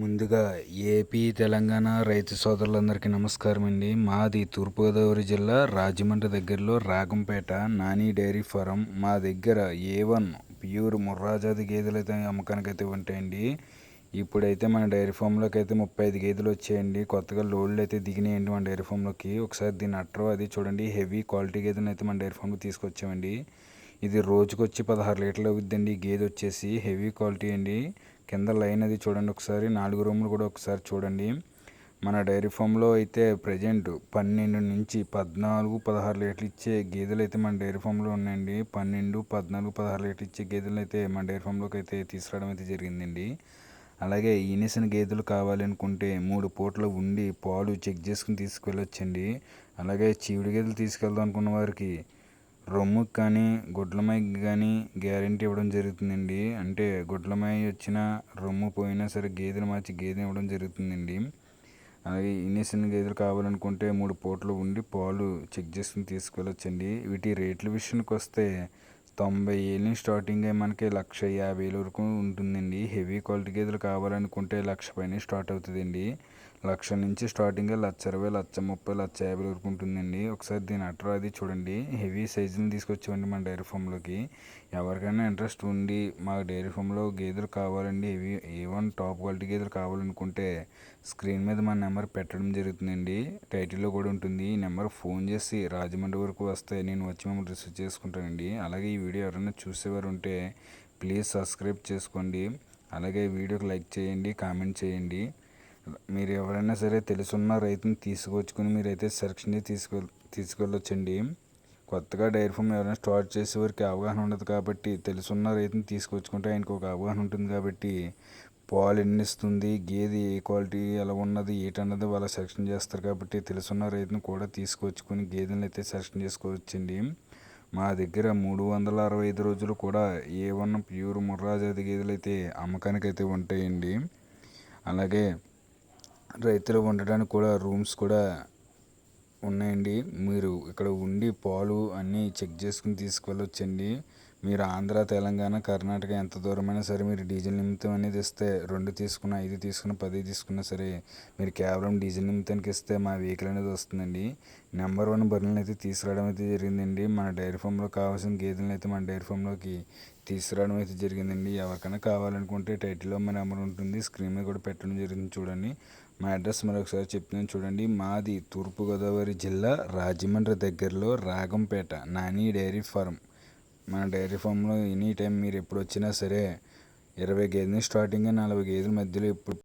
ముందుగా ఏపీ తెలంగాణ రైతు సోదరులందరికీ నమస్కారం అండి మాది తూర్పుగోదావరి జిల్లా రాజమండ్రి దగ్గరలో రాగంపేట నాని డైరీ ఫారం. మా దగ్గర ఏ వన్ ప్యూర్ ముర్రాజాతి గేదెలు అయితే అమ్మకానికి అయితే ఉంటాయండి. ఇప్పుడైతే మన డైరీ ఫామ్లోకి అయితే ముప్పై ఐదు గేదెలు వచ్చాయండి. కొత్తగా లోడ్లు అయితే దిగినాయండి మన డైరీ ఫామ్లోకి. ఒకసారి దీని అట్రో అది చూడండి. హెవీ క్వాలిటీ గేదెలను అయితే మన డైరీ ఫామ్లో తీసుకొచ్చామండి. ఇది రోజుకొచ్చి పదహారు లీటర్లు అవుద్దండి. గేదె వచ్చేసి హెవీ క్వాలిటీ అండి. కింద లైన్ అది చూడండి ఒకసారి. నాలుగు రూములు కూడా ఒకసారి చూడండి. మన డైరీ ఫామ్లో అయితే ప్రజెంట్ పన్నెండు నుంచి పద్నాలుగు పదహారు లీటర్లు ఇచ్చే గేదెలు అయితే మన డైరీ ఫామ్లో ఉన్నాయండి. పన్నెండు పద్నాలుగు పదహారు లీటర్లు ఇచ్చే గేదెలు అయితే మన డైరీ ఫామ్లోకి అయితే తీసుకురావడం అయితే జరిగిందండి. అలాగే ఈనేసిన గేదెలు కావాలనుకుంటే మూడు పూటలు ఉండి పాలు చెక్ చేసుకుని తీసుకువెళ్ళొచ్చండి. అలాగే చీవుడి గేదెలు తీసుకెళ్దాం అనుకున్న వారికి రొమ్ముకి కానీ గుడ్లమాయికి కానీ గ్యారంటీ ఇవ్వడం జరుగుతుందండి. అంటే గుడ్లమాయి వచ్చిన రొమ్ము పోయినా సరే గేదెలు మార్చి గేదె ఇవ్వడం జరుగుతుందండి. అలాగే ఇన్నేసిన గేదెలు కావాలనుకుంటే మూడు పూటలు ఉండి పాలు చెక్ చేసుకుని తీసుకెళ్ళొచ్చండి. వీటి రేట్ల విషయానికి వస్తే తొంభై ఏళ్ళ స్టార్టింగ్ మనకి లక్ష యాభై వేల వరకు ఉంటుందండి. హెవీ క్వాలిటీ గేదెలు కావాలనుకుంటే లక్ష పైన స్టార్ట్ అవుతుందండి. లక్ష నుంచి స్టార్టింగ్ లక్ష ఇరవై లక్ష ముప్పై లక్ష యాభై వరకు ఉంటుందండి. ఒకసారి దీని అట్రా అది చూడండి. హెవీ సైజుని తీసుకొచ్చామండి మన డైరీ ఫామ్లోకి ఎవరికైనా ఇంట్రెస్ట్ ఉండి మా డైరీ ఫామ్లో గేదెలు కావాలండి హెవీ ఏవన్ టాప్ క్వాలిటీ గేదెలు కావాలనుకుంటే స్క్రీన్ మీద మన నెంబర్ పెట్టడం జరుగుతుందండి. టైటిల్లో కూడా ఉంటుంది. ఈ నెంబర్ ఫోన్ చేసి రాజమండ్రి వరకు వస్తే నేను వచ్చి మమ్మల్ని రిసీవ్ చేసుకుంటానండి. అలాగే ఈ వీడియో ఎవరైనా చూసేవారు ఉంటే ప్లీజ్ సబ్స్క్రైబ్ చేసుకోండి. అలాగే వీడియోకి లైక్ చేయండి కామెంట్ చేయండి. మీరు ఎవరైనా సరే తెలుసున్న రైతుని తీసుకొచ్చుకొని మీరైతే సెలక్షన్ తీసుకెళ్ తీసుకెళ్ళొచ్చండి. కొత్తగా డైరీ ఫామ్ ఎవరైనా స్టార్ట్ చేసే వారికి అవగాహన ఉండదు కాబట్టి తెలుసున్న రైతుని తీసుకొచ్చుకుంటే ఆయనకు ఒక అవగాహన ఉంటుంది కాబట్టి పాలు ఎన్ని ఇస్తుంది గేదె ఏ క్వాలిటీ ఎలా ఉన్నది ఏటన్నది వాళ్ళ సెలక్షన్ చేస్తారు కాబట్టి తెలుసున్న రైతును కూడా తీసుకొచ్చుకొని గేదెలను అయితే సెలక్షన్ చేసుకోవచ్చండి. మా దగ్గర మూడు వందల అరవై ఐదు రోజులు కూడా ఏ వన్ ప్యూర్ ముర్రాజాతి గేదెలు అయితే అమ్మకానికి అయితే ఉంటాయండి. అలాగే రైతులు ఉండడానికి కూడా రూమ్స్ కూడా ఉన్నాయండి. మీరు ఇక్కడ ఉండి పాలు అన్నీ చెక్ చేసుకుని తీసుకెళ్ళొచ్చండి మీరు ఆంధ్ర తెలంగాణ కర్ణాటక ఎంత దూరమైనా సరే మీరు డీజిల్ నిమిత్తం అనేది ఇస్తే రెండు తీసుకున్న ఐదు తీసుకున్న పది తీసుకున్నా సరే మీరు కేవలం డీజిల్ నిమిత్తానికి ఇస్తే మా వెహికల్ అనేది వస్తుందండి. నెంబర్ వన్ బర్రెలను అయితే తీసుకురావడం అయితే జరిగిందండి. మన డైరీ ఫామ్లో కావాల్సిన గేదెలను అయితే మన డైరీ ఫామ్లోకి తీసుకురావడం అయితే జరిగిందండి. ఎవరికైనా కావాలనుకుంటే టైటిల్లో మా నెంబర్ ఉంటుంది. స్క్రీన్ మీద కూడా పెట్టడం జరిగింది చూడండి. మా అడ్రస్ మరొకసారి చెప్తున్నాను చూడండి. మాది తూర్పుగోదావరి జిల్లా రాజమండ్రి దగ్గరలో రాగంపేట నాని డైరీ ఫారం. మన డైరీ ఫామ్లో ఎనీ టైం మీరు ఎప్పుడు వచ్చినా సరే ఇరవై గేదెలు స్టార్టింగ్ నలభై గేదెల మధ్యలో ఎప్పుడు